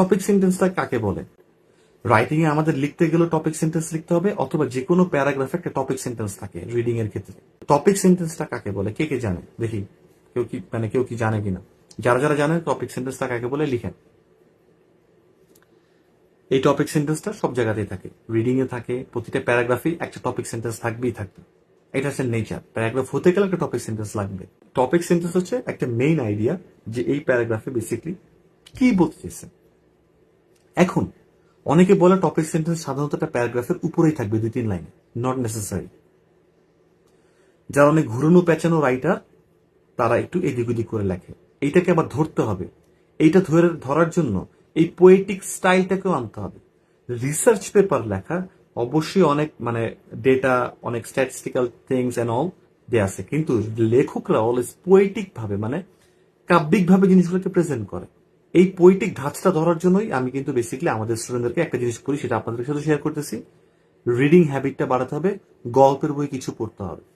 Topic সেন্টেন্সটা কাকে বলে? রাইটিং এ আমাদের লিখতে গেলে টপিক সেন্টেন্স লিখতে হবে, অথবা যে কোনো প্যারাগ্রাফে একটা টপিক সেন্টেন্স থাকে রিডিং এর ক্ষেত্রে। টপিক সেন্টেন্সটা কাকে বলে? কে কে জানে? দেখি। কেউ কি মানে কেউ কি জানে কিনা? যারা যারা জানে টপিক সেন্টেন্সটা কাকে বলে? লিখেন। এই টপিক সেন্টেন্সটা সব জায়গাতেই থাকে। রিডিং এ থাকে, প্রতিটা প্যারাগ্রাফে একটা টপিক সেন্টেন্স থাকবেই থাকবে। এটা হচ্ছে নেচার প্যারাগ্রাফ হতে গেলে একটা টপিক সেন্টেন্স লাগবে। টপিক সেন্টেন্স হচ্ছে একটা মেইন আইডিয়া যে এই প্যারাগ্রাফে বেসিকলি কি বলতে চেয়েছে এখন, অনেকে বলে টপিক সেন্টেন্স সাধারণত একটা প্যারাগ্রাফের উপরেই থাকবে, দুই তিন লাইনে। নট নেসেসারি যারা অনেক ঘুরানো, পেঁচানো রাইটার তারা একটু এদিক ওদিক করে লেখে। এইটাকে আবার ধরতে হবে। এইটা ধরে ধরার জন্য এই পোয়েটিক স্টাইলটাকেও আনতে হবে। রিসার্চ পেপার লেখা, অবশ্যই অনেক মানে ডেটা অনেক স্ট্যাটিস্টিক্যাল থিংস এন্ড অল দেয়া আছে। কিন্তু লেখকরা অলওয়েজ পোয়েটিক ভাবে মানে কাব্যিক ভাবে জিনিসগুলোকে প্রেজেন্ট করে। এই পোয়েটিক ধাঁচটা ধরার জন্যই আমি কিন্তু বেসিক্যালি আমাদের স্টুডেন্টদেরকে একটা জিনিস করি, সেটা আপনাদের সাথে শেয়ার করতেছি। রিডিং হ্যাবিটটা বাড়াতে হবে, গল্পের বই কিছু পড়তে হবে।